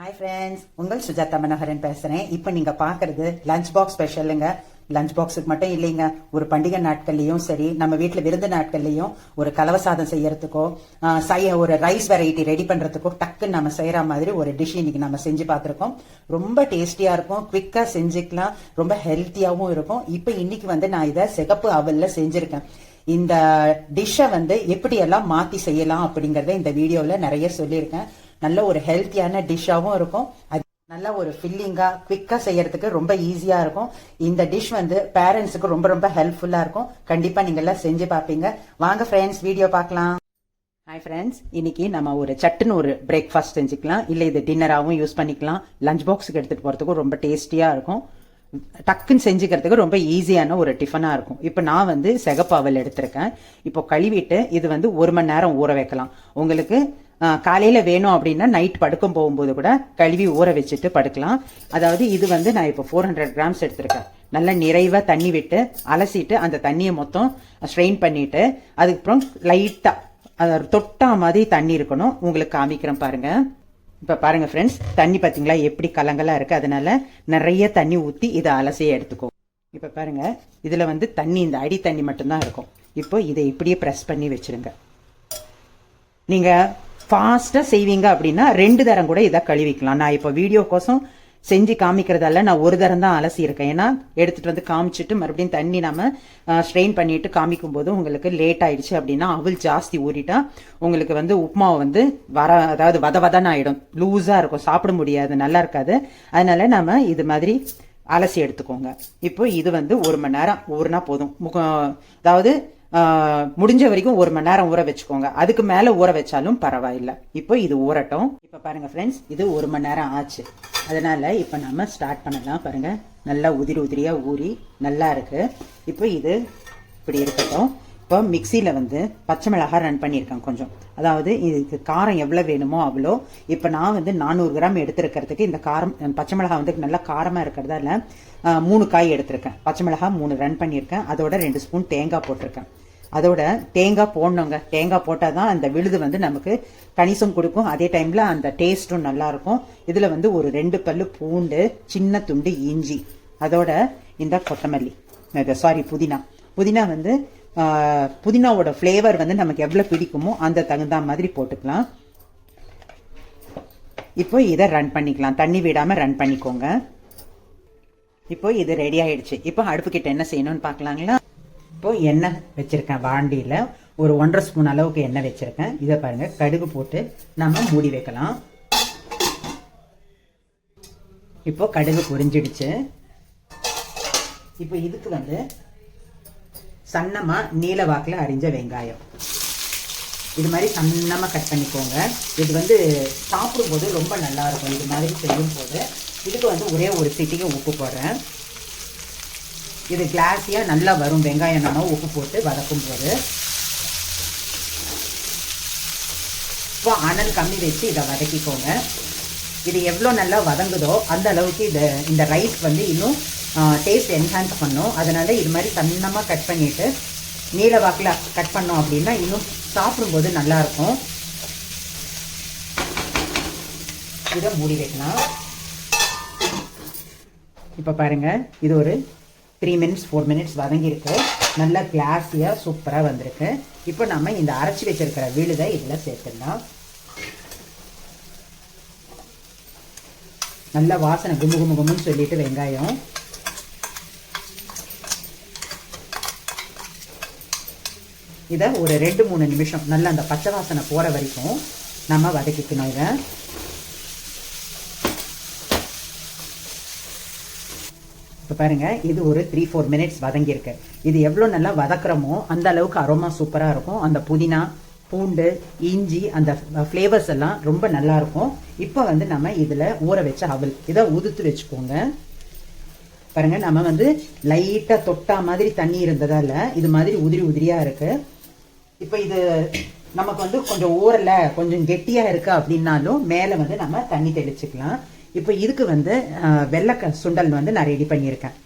Hi friends உங்கள் சுஜாதா மனோகரன் பேசுறேன். இப்போ நீங்க பாக்குறது லஞ்ச் பாக்ஸ் ஸ்பெஷலுங்க லஞ்ச் பாக்ஸுக்கு மட்டும் இல்லைங்க. ஒரு பண்டிகை நாட்கள்லையும் சரி நம்ம வீட்டில் விருந்து நாட்கள்லையும் ஒரு கலவை சாதம் செய்யறதுக்கோ சைய செய்ய ஒரு ரைஸ் வெரைட்டி ரெடி பண்றதுக்கோ டக்குன்னு நம்ம செய்யற மாதிரி ஒரு டிஷ் இன்னைக்கு நம்ம செஞ்சு பார்த்துருக்கோம். ரொம்ப டேஸ்டியா இருக்கும். குவிக்கா செஞ்சுக்கலாம். ரொம்ப ஹெல்த்தியாகவும் இருக்கும். இப்போ இன்னைக்கு வந்து நான் இதை சிகப்பு அவல்ல செஞ்சிருக்கேன். இந்த டிஷ்ஷை வந்து எப்படி எல்லாம் மாத்தி செய்யலாம் அப்படிங்கறத இந்த வீடியோல நிறைய சொல்லியிருக்கேன். நல்ல ஒரு ஹெல்த்தியான டிஷ்ஷாகவும் இருக்கும். அது நல்ல ஒரு ஃபில்லிங்காக குவிக்காக செய்யறதுக்கு ரொம்ப ஈஸியாக இருக்கும். இந்த டிஷ் வந்து பேரண்ட்ஸுக்கு ரொம்ப ரொம்ப ஹெல்ப்ஃபுல்லாக இருக்கும். கண்டிப்பாக நீங்கள் எல்லாம் செஞ்சு பார்ப்பீங்க. வாங்க ஃப்ரெண்ட்ஸ் வீடியோ பார்க்கலாம். ஹாய் ஃப்ரெண்ட்ஸ் இன்னைக்கு நம்ம ஒரு சட்டுன்னு ஒரு பிரேக்ஃபாஸ்ட் செஞ்சுக்கலாம். இல்லை இது டின்னராகவும் யூஸ் பண்ணிக்கலாம். லஞ்ச் பாக்ஸுக்கு எடுத்துகிட்டு போகிறதுக்கும் ரொம்ப டேஸ்டியாக இருக்கும். டக்குன்னு செஞ்சுக்கிறதுக்கு ரொம்ப ஈஸியான ஒரு டிஃபனாக இருக்கும். இப்போ நான் வந்து சிகப்பாவல் எடுத்திருக்கேன். இப்போ கழுவிட்டு இது வந்து ஒரு மணி நேரம் ஊற வைக்கலாம். உங்களுக்கு காலையில் வேணும் அப்படின்னா நைட் படுக்கும் போகும்போது கூட கழுவி ஊற வச்சுட்டு படுக்கலாம். அதாவது இது வந்து நான் இப்போ ஃபோர் ஹண்ட்ரட் கிராம்ஸ் எடுத்திருக்கேன். நல்லா நிறைவாக தண்ணி விட்டு அலசிட்டு அந்த தண்ணியை மொத்தம் ஸ்ட்ரெயின் பண்ணிவிட்டு அதுக்கப்புறம் லைட்டாக தொட்டா மாதிரி தண்ணி இருக்கணும். உங்களுக்கு காமிக்கிறேன் பாருங்கள் இப்போ பாருங்கள் ஃப்ரெண்ட்ஸ் தண்ணி பார்த்தீங்களா எப்படி கலங்கலாக இருக்குது அதனால் நிறைய தண்ணி ஊற்றி இதை அலசியே எடுத்துக்கோ. இப்போ பாருங்கள் இதில் வந்து தண்ணி இந்த அடி தண்ணி மட்டும்தான் இருக்கும். இப்போ இதை இப்படியே ப்ரெஸ் பண்ணி வச்சிருங்க. நீங்கள் ஃபாஸ்ட்டாக செய்வீங்க அப்படின்னா ரெண்டு தரம் கூட இதை கழுவிக்கலாம். நான் இப்போ வீடியோ கோசம் செஞ்சு காமிக்கிறதால நான் ஒரு தரம் தான் அலசி இருக்கேன். ஏன்னா எடுத்துகிட்டு வந்து காமிச்சிட்டு மறுபடியும் தண்ணி நம்ம ஸ்ட்ரெயின் பண்ணிட்டு காமிக்கும் போது உங்களுக்கு லேட் ஆயிடுச்சு அப்படின்னா அவள் ஜாஸ்தி ஊறிட்டா உங்களுக்கு வந்து உப்புமாவை வந்து வர அதாவது வத வதன்னு ஆகிடும் லூஸாக இருக்கும். சாப்பிட முடியாது. நல்லா இருக்காது. அதனால நம்ம இது மாதிரி அலசி எடுத்துக்கோங்க. இப்போ இது வந்து ஒரு மணி நேரம் ஊறினா போதும். முக- அதாவது முடிஞ்ச வரைக்கும் ஒரு மணி நேரம் ஊற வச்சுக்கோங்க. அதுக்கு மேலே ஊற வச்சாலும் பரவாயில்ல. இப்போ இது ஊறட்டும். இப்போ பாருங்க ஃப்ரெண்ட்ஸ் இது ஒரு மணி நேரம் ஆச்சு. அதனால இப்போ நம்ம ஸ்டார்ட் பண்ணலாம் பாருங்க. நல்லா உதிரி உதிரியா ஊறி நல்லா இருக்கு. இப்போ இது இப்படி இருக்கட்டும். இப்போ மிக்சியில் வந்து பச்சை மிளகாய் ரன் பண்ணியிருக்கேன் கொஞ்சம். அதாவது இதுக்கு காரம் எவ்வளோ வேணுமோ அவ்வளோ. இப்போ நான் வந்து நானூறு கிராம் எடுத்துருக்கிறதுக்கு இந்த காரம் பச்சை மிளகாய் வந்து நல்லா காரமாக இருக்கிறதால மூணு காய் எடுத்திருக்கேன். பச்சை மிளகாய் மூணு ரன் பண்ணியிருக்கேன். அதோட ரெண்டு ஸ்பூன் தேங்காய் போட்டிருக்கேன். அதோட தேங்காய் போடணுங்க. தேங்காய் போட்டால் தான் அந்த விழுது வந்து நமக்கு கணிசம் கொடுக்கும். அதே டைமில் அந்த டேஸ்ட்டும் நல்லாயிருக்கும் இதில் வந்து ஒரு ரெண்டு பல்லு பூண்டு சின்ன துண்டு இஞ்சி. அதோட இந்த கொத்தமல்லி. சாரி புதினா. புதினா வந்து புதினாவோட ஃப்ளேவர் வந்து நமக்கு எவ்வளோ பிடிக்குமோ அந்த தகுந்த மாதிரி போட்டுக்கலாம். இப்போ இதை ரன் பண்ணிக்கலாம். தண்ணி விடாமல் ரன் பண்ணிக்கோங்க. இப்போ இது ரெடி ஆயிடுச்சு. இப்போ அடுப்பு கிட்ட என்ன செய்யணும்னு பார்க்கலாங்களா? இப்போ எண்ணெய் வச்சிருக்கேன் வாண்டியில். ஒரு ஒன்றரை ஸ்பூன் அளவுக்கு எண்ணெய் வச்சுருக்கேன். இதை பாருங்க கடுகு போட்டு நம்ம மூடி வைக்கலாம். இப்போ கடுகு பொரிஞ்சிடுச்சு. இப்போ இதுக்கு வந்து சன்னமாக நீல வாக்கில் அரிஞ்ச வெங்காயம். இது மாதிரி சன்னமாக கட் பண்ணிக்கோங்க. இது வந்து சாப்பிடும்போது ரொம்ப நல்லா இருக்கும். இது மாதிரி செய்யும் போது இதுக்கு வந்து ஒரே ஒரு சிட்டிக்கு உப்பு போடுறேன். இது கிளாஸியாக நல்லா வரும். வெங்காயம் நம்ம உப்பு போட்டு வதக்கும் போது இப்போ அனல் கம்மி வச்சு இதை வதக்கிக்கோங்க. இது எவ்வளோ நல்லா வதங்குதோ அந்த அளவுக்கு இதை இந்த ரைஸ் வந்து இன்னும் டேஸ்ட் என்ஹான்ஸ் பண்ணும். அதனால் இது மாதிரி சன்னமாக கட் பண்ணிட்டு நீல வாக்கில் கட் பண்ணோம் அப்படின்னா இன்னும் சாப்பிடும்போது நல்லாயிருக்கும் இதை மூடி வைக்கலாம். இப்போ பாருங்க இது ஒரு த்ரீ மினிட்ஸ் ஃபோர் மினிட்ஸ் வதங்கியிருக்கு. நல்லா கிளாஸியாக சூப்பராக வந்திருக்கு. இப்போ நம்ம இந்த அரைச்சி வச்சிருக்கிற விழுதை இதில் சேர்த்துடலாம். நல்ல வாசனை கும்பு கும்பு கும்புன்னு சொல்லிட்டு வெங்காயம். இதை ஒரு ரெண்டு மூணு நிமிஷம் நல்லா அந்த பச்சை வாசனை போகிற வரைக்கும் நம்ம வதக்கிக்கணும் இதை. இப்போ பாருங்க இது ஒரு த்ரீ ஃபோர் மினிட்ஸ் வதங்கியிருக்கு. இது எவ்வளோ நல்லா வதக்குறோமோ அந்த அளவுக்கு அரோமா சூப்பராக இருக்கும். அந்த புதினா பூண்டு இஞ்சி அந்த ஃப்ளேவர்ஸ் எல்லாம் ரொம்ப நல்லா இருக்கும். இப்போ வந்து நம்ம இதில் ஊற வச்ச அவல் இதை உதுத்து வச்சுக்கோங்க. பாருங்க நம்ம வந்து லைட்டாக தொட்டா மாதிரி தண்ணி இருந்ததால இது மாதிரி உதிரி உதிரியாக இருக்கு. இப்போ இது நமக்கு வந்து கொஞ்சம் ஊறல கொஞ்சம் கெட்டியாக இருக்கு அப்படின்னாலும் மேலே வந்து நம்ம தண்ணி தெளிச்சுக்கலாம். இப்போ இதுக்கு வந்து அஹ், வெள்ளை சுண்டல் வந்து நான் ரெடி பண்ணியிருக்கேன்.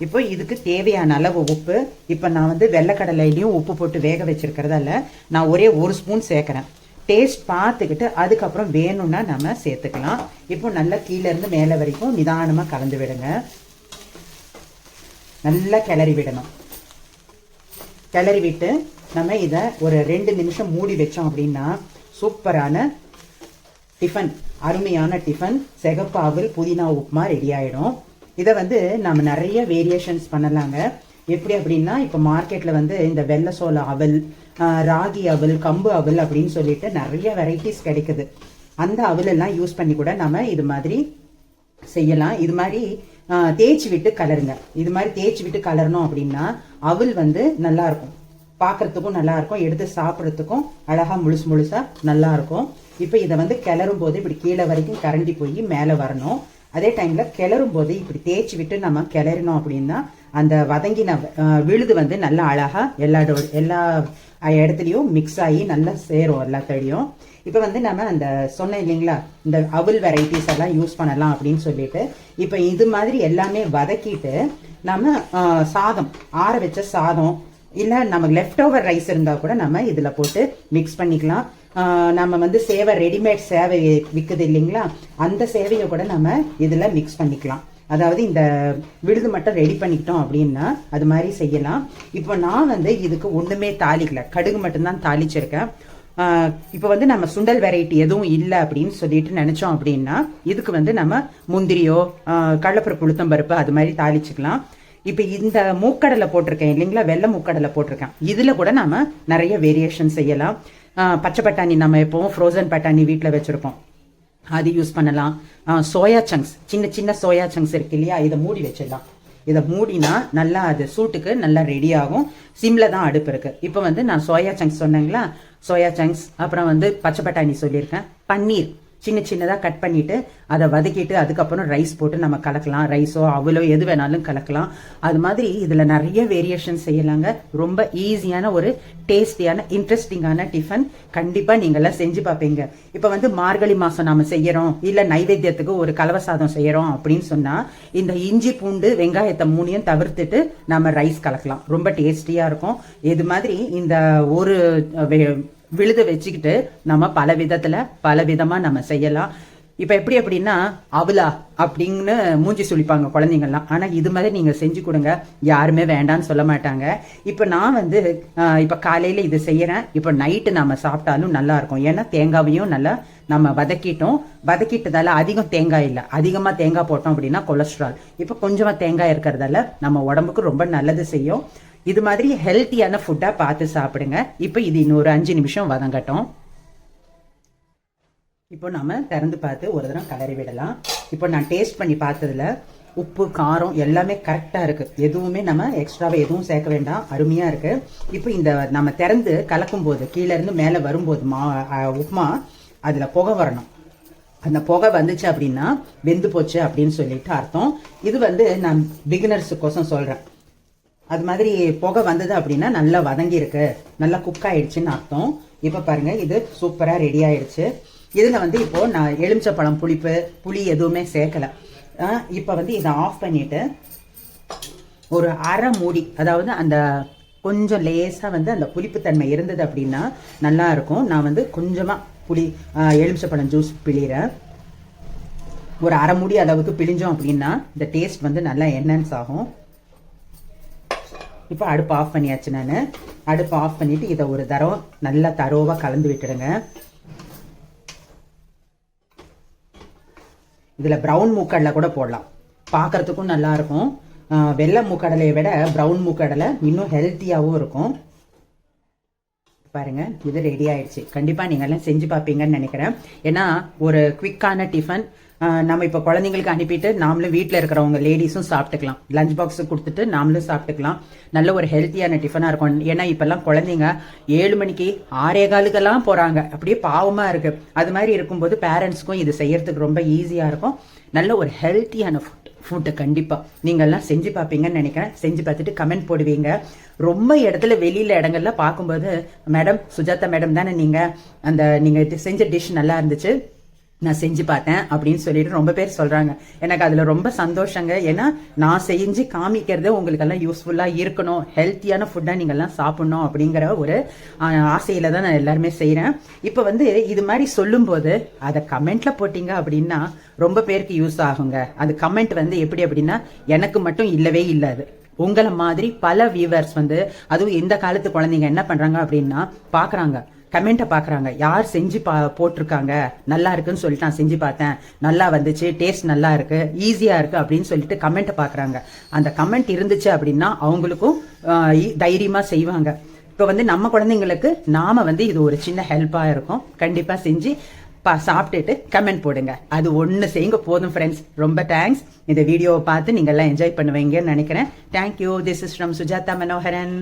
இப்போ இதுக்கு தேவையான அளவு உப்பு இப்போ நான் வந்து வெள்ளைக்கடலையிலையும் உப்பு போட்டு வேக வச்சிருக்கிறதால நான் ஒரே ஒரு ஸ்பூன் சேர்க்குறேன். டேஸ்ட் பார்த்துக்கிட்டு அதுக்கப்புறம் வேணும்னா நம்ம சேர்த்துக்கலாம். இப்போ நல்லா கீழேருந்து மேலே வரைக்கும் நிதானமாக கலந்து விடுங்க. நல்லா கிளறி விடணும். கிளறி விட்டு நம்ம இதை ஒரு ரெண்டு நிமிஷம் மூடி வச்சோம் அப்படின்னா சூப்பரான டிஃபன். அருமையான டிஃபன். செகப்பாவில் புதினா உப்புமா ரெடி ஆயிடும். இதை வந்து நம்ம நிறைய வேரியேஷன்ஸ் பண்ணலாங்க. எப்படி அப்படின்னா இப்போ மார்க்கெட்டில் வந்து இந்த வெள்ளை சோள அவல் ராகி அவல் கம்பு அவல் அப்படின்னு சொல்லிட்டு நிறைய வெரைட்டிஸ் கிடைக்குது. அந்த அவலெல்லாம் யூஸ் பண்ணி கூட நம்ம இது மாதிரி செய்யலாம். இது மாதிரி தேய்ச்சி விட்டு கலருங்க. இது மாதிரி தேய்ச்சி விட்டு கலரணும் அப்படின்னா அவல் வந்து நல்லா இருக்கும். பார்க்கறதுக்கும் நல்லாயிருக்கும் எடுத்து சாப்பிட்றதுக்கும் அழகா முழுசு முழுசாக நல்லாயிருக்கும். இப்போ இதை வந்து கிளறும் போது இப்படி கீழே வரைக்கும் கரண்டி போய் மேலே வரணும். அதே டைமில் கிளறும் போது இப்படி தேய்ச்சி விட்டு நம்ம கிளறினோம் அப்படின்னா அந்த வதங்கின விழுது வந்து நல்லா அழகாக எல்லா டோ- எல்லா இடத்துலையும் மிக்ஸ் ஆகி நல்லா சேரும் எல்லாத்தையும் இப்போ வந்து நம்ம அந்த சொன்னேன் இல்லைங்களா இந்த அவுல் வெரைட்டிஸ் எல்லாம் யூஸ் பண்ணலாம் அப்படின்னு சொல்லிட்டு இப்போ இது மாதிரி எல்லாமே வதக்கிட்டு நம்ம சாதம் ஆற வச்ச சாதம் இல்லை நமக்கு லெஃப்ட் ஓவர் ரைஸ் இருந்தால் கூட நம்ம இதில் போட்டு மிக்ஸ் பண்ணிக்கலாம். நம்ம வந்து சேவை ரெடிமேட் சேவை விற்குது இல்லைங்களா? அந்த சேவையை கூட நம்ம இதில் மிக்ஸ் பண்ணிக்கலாம். அதாவது இந்த விழுது மட்டும் ரெடி பண்ணிக்கிட்டோம் அப்படின்னா அது மாதிரி செய்யலாம். இப்போ நான் வந்து இதுக்கு ஒண்ணுமே தாளிக்கல. கடுகு மட்டும்தான் தாளிச்சிருக்கேன். இப்போ வந்து நம்ம சுண்டல் வெரைட்டி எதுவும் இல்லை அப்படின்னு சொல்லிட்டு நினச்சோம் அப்படின்னா இதுக்கு வந்து நம்ம முந்திரியோ ஆஹ் கடலைப்பருப்பு உளுத்தம்பருப்பு அது மாதிரி தாளிச்சுக்கலாம். இப்போ இந்த மூக்கடலை போட்டிருக்கேன் இல்லைங்களா? வெள்ளை மூக்கடலை போட்டிருக்கேன். இதில் கூட நாம் நிறைய வேரியேஷன் செய்யலாம். பச்சை பட்டாணி நம்ம எப்போவும் ஃப்ரோசன் பட்டாணி வீட்டில் வச்சுருப்போம். அது யூஸ் பண்ணலாம். சோயா சங்க்ஸ் சின்ன சின்ன சோயா சங்க்ஸ் இருக்கு இல்லையா? இதை மூடி வச்சிடலாம். இதை மூடினா நல்லா அது சூட்டுக்கு நல்லா ரெடி ஆகும். சிம்ல தான் அடுப்பு இருக்கு. இப்போ வந்து நான் சோயா சங்க்ஸ் சொன்னேங்களா சோயா சங்க்ஸ் அப்புறம் வந்து பச்சை பட்டாணி சொல்லியிருக்கேன். பன்னீர். சின்ன சின்னதாக கட் பண்ணிட்டு அதை வதக்கிட்டு அதுக்கப்புறம் ரைஸ் போட்டு நம்ம கலக்கலாம். ரைஸோ அவலோ எது வேணாலும் கலக்கலாம். அது மாதிரி இதில் நிறைய வேரியேஷன் செய்யலாங்க. ரொம்ப ஈஸியான ஒரு டேஸ்டியான இன்ட்ரெஸ்டிங்கான டிஃபன் கண்டிப்பாக நீங்கள்லாம் செஞ்சு பார்ப்பீங்க. இப்போ வந்து மார்கழி மாதம் நாம் செய்யறோம். இல்லை நைவேத்தியத்துக்கு ஒரு கலவை சாதம் செய்கிறோம் அப்படின்னு சொன்னால் இந்த இஞ்சி பூண்டு வெங்காயத்தை மூணையும் தவிர்த்துட்டு நம்ம ரைஸ் கலக்கலாம். ரொம்ப டேஸ்டியாக இருக்கும். இது மாதிரி இந்த ஒரு வே- விழுத வச்சுக்கிட்டு நம்ம பல விதத்துல பல விதமா நம்ம செய்யலாம். இப்ப எப்படி அப்படின்னா அவலா அப்படின்னு மூஞ்சி சுழிப்பாங்க குழந்தைங்கள்லாம். ஆனா இது மாதிரி நீங்க செஞ்சு கொடுங்க. யாருமே வேண்டாம்னு சொல்ல மாட்டாங்க. இப்ப நான் வந்து இப்போ இப்ப காலையில இது செய்யறேன். இப்ப நைட்டு நம்ம சாப்பிட்டாலும் நல்லா இருக்கும். ஏன்னா தேங்காவையும் நல்லா நம்ம வதக்கிட்டோம். வதக்கிட்டதால அதிகம் தேங்காய் இல்லை. அதிகமா தேங்காய் போட்டோம் அப்படின்னா கொலஸ்ட்ரால். இப்ப கொஞ்சமா தேங்காய் இருக்கிறதால நம்ம உடம்புக்கு ரொம்ப நல்லது செய்யும். இது மாதிரி ஹெல்த்தியான ஃபுட்டா பார்த்து சாப்பிடுங்க. இப்போ இது இன்னொரு அஞ்சு நிமிஷம் வதங்கட்டும் இப்போ நம்ம திறந்து பார்த்து ஒரு தடவை கலரி விடலாம். இப்போ நான் டேஸ்ட் பண்ணி பார்த்ததுல உப்பு காரம் எல்லாமே கரெக்டாக இருக்குது எதுவுமே நம்ம எக்ஸ்ட்ராவாக எதுவும் சேர்க்க வேண்டாம். அருமையாக இருக்குது இப்போ இந்த நம்ம திறந்து கலக்கும் போது கீழேருந்து மேலே வரும்போது மா உப்புமா அதில் புகை வரணும். அந்த புகை வந்துச்சு அப்படின்னா வெந்து போச்சு அப்படின்னு சொல்லிட்டு அர்த்தம். இது வந்து நான் பிகினர்ஸுக்கோசம் சொல்கிறேன் அது மாதிரி புகை வந்தது அப்படின்னா நல்லா வதங்கியிருக்கு. நல்லா குக் ஆயிடுச்சுன்னு அர்த்தம். இப்போ பாருங்க இது சூப்பராக ரெடி ஆயிடுச்சு. இதில் வந்து இப்போ நான் எலுமிச்சப்பழம் புளிப்பு புளி எதுவுமே சேர்க்கல. இப்போ வந்து இதை ஆஃப் பண்ணிட்டு ஒரு அரை மூடி அதாவது அந்த கொஞ்சம் லேசாக வந்து அந்த புளிப்புத்தன்மை இருந்தது அப்படின்னா நல்லா இருக்கும். நான் வந்து கொஞ்சமாக புளி எலுமிச்சப்பழம் ஜூஸ் பிழிகிறேன் ஒரு அரை மூடி அளவுக்கு பிழிஞ்சோம் அப்படின்னா இந்த டேஸ்ட் வந்து நல்லா என்ஹான்ஸ் ஆகும். இப்போ அடுப்பு ஆஃப் பண்ணியாச்சு நான். அடுப்பு ஆஃப் பண்ணிவிட்டு இதை ஒரு தரம் நல்லா தரோவாக கலந்து விட்டுடுங்க. இதில் ப்ரௌன் மூக்கடலை கூட போடலாம். பார்க்கறதுக்கும் நல்லாயிருக்கும் வெள்ளை மூக்கடலையை விட ப்ரௌன் மூக்கடலை இன்னும் ஹெல்த்தியாகவும் இருக்கும். பாருங்க இது ரெடி ஆயிடுச்சு. கண்டிப்பா நீங்க எல்லாம் செஞ்சு பார்ப்பீங்கன்னு நினைக்கிறேன். ஏன்னா ஒரு குவிக்கான டிஃபன் நம்ம இப்போ குழந்தைங்களுக்கு அனுப்பிட்டு நாமளும் வீட்டில் இருக்கிறவங்க லேடிஸும் சாப்பிட்டுக்கலாம். லஞ்ச் பாக்ஸ் கொடுத்துட்டு நாமளும் சாப்பிட்டுக்கலாம். நல்ல ஒரு ஹெல்த்தியான டிஃபனாக இருக்கும். ஏன்னா இப்பெல்லாம் குழந்தைங்க ஏழு மணிக்கு ஆறே காலுக்கெல்லாம் போறாங்க. அப்படியே பாவமா இருக்கு. அது மாதிரி இருக்கும்போது பேரண்ட்ஸ்க்கும் இது செய்யறதுக்கு ரொம்ப ஈஸியா இருக்கும். நல்ல ஒரு ஹெல்த்தியான ஃபுட்டை கண்டிப்பாக நீங்கள்லாம் செஞ்சு பார்ப்பீங்கன்னு நினைக்கிறேன். செஞ்சு பார்த்துட்டு கமெண்ட் போடுவீங்க. ரொம்ப இடத்துல வெளியில் இடங்கள்லாம் பார்க்கும்போது மேடம் சுஜாதா மேடம் தானே நீங்கள் அந்த நீங்கள் செஞ்ச டிஷ் நல்லா இருந்துச்சு. நான் செஞ்சு பார்த்தேன் அப்படின்னு சொல்லிட்டு ரொம்ப பேர் சொல்றாங்க. எனக்கு அதுல ரொம்ப சந்தோஷங்க. ஏன்னா நான் செஞ்சு காமிக்கிறது உங்களுக்கு எல்லாம் யூஸ்ஃபுல்லா இருக்கணும். ஹெல்த்தியான ஃபுட்டா நீங்க எல்லாம் சாப்பிடணும் அப்படிங்கிற ஒரு ஆசையில் ஆசையில தான் நான் எல்லாருமே செய்கிறேன் இப்போ வந்து இது மாதிரி சொல்லும்போது அதை கமெண்ட்ல போட்டீங்க அப்படின்னா ரொம்ப பேருக்கு யூஸ் ஆகுங்க. அது கமெண்ட் வந்து எப்படி அப்படின்னா எனக்கு மட்டும் இல்லவே இல்லாது. உங்களை மாதிரி பல வியூவர்ஸ் வந்து அதுவும் இந்த காலத்து குழந்தைங்க என்ன பண்றாங்க அப்படின்னா பாக்குறாங்க. கமெண்ட்டை பார்க்குறாங்க யார் செஞ்சு பா போட்டிருக்காங்க? நல்லா இருக்குன்னு சொல்லிட்டு நான் செஞ்சு பார்த்தேன். நல்லா வந்துச்சு டேஸ்ட் நல்லா இருக்கு ஈஸியாக இருக்கு அப்படின்னு சொல்லிட்டு கமெண்ட்டை பார்க்குறாங்க அந்த கமெண்ட் இருந்துச்சு அப்படின்னா அவங்களுக்கும் தைரியமாக செய்வாங்க. இப்போ வந்து நம்ம குழந்தைங்களுக்கு நாம வந்து இது ஒரு சின்ன ஹெல்ப்பாக இருக்கும். கண்டிப்பாக செஞ்சு பா சாப்பிட்டுட்டு கமெண்ட் போடுங்க. அது ஒன்று செய்யுங்க போதும் ஃப்ரெண்ட்ஸ் ரொம்ப தேங்க்ஸ் இந்த வீடியோவை பார்த்து நீங்கள் எல்லாம் என்ஜாய் பண்ணுவீங்கன்னு நினைக்கிறேன். Thank you this is from Sujatha Manoharan